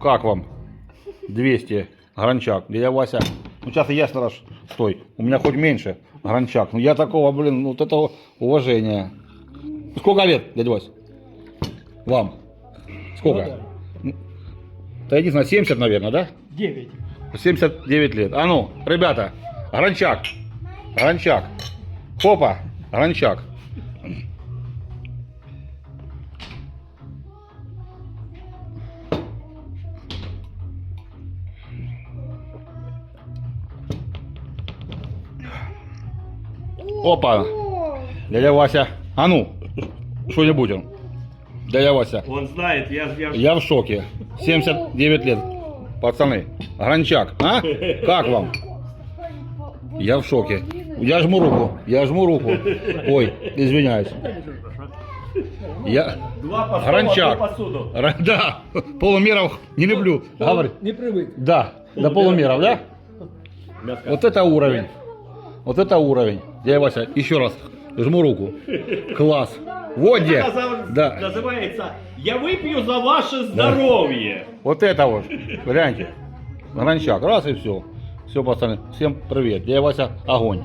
Как вам? 200. Гранчак. Дядя Вася. Ну, сейчас и я сторож. Стой. У меня хоть меньше. Гранчак. Ну, я такого, блин, вот этого уважения. Сколько лет, дядя Вася? Вам? Сколько? Ну, Да я не знаю, 70, наверное, да? 9. 79 лет. А ну, ребята, гранчак. Гранчак. Хопа, гранчак. Опа. Дядя Вася. А ну, что-нибудь он. Дядя Вася. Он знает, я, я Я в шоке. 79 лет. Пацаны. Гранчак, а? Как вам? Я в шоке. Я жму руку. Я жму руку. Ой, извиняюсь. Я... два по Гранчак. посуду. Да, полумеров не люблю. Говори. Не привык. Да, до полумеров, да? Вот это уровень. Вот это уровень. Дядя Вася, еще раз. Жму руку. Класс. Вот где. Да. Называется «Я выпью за ваше здоровье». Вот это вот. Гляньте. Гранчак. Раз и все. Все, пацаны. Всем привет. Дядя Вася, огонь.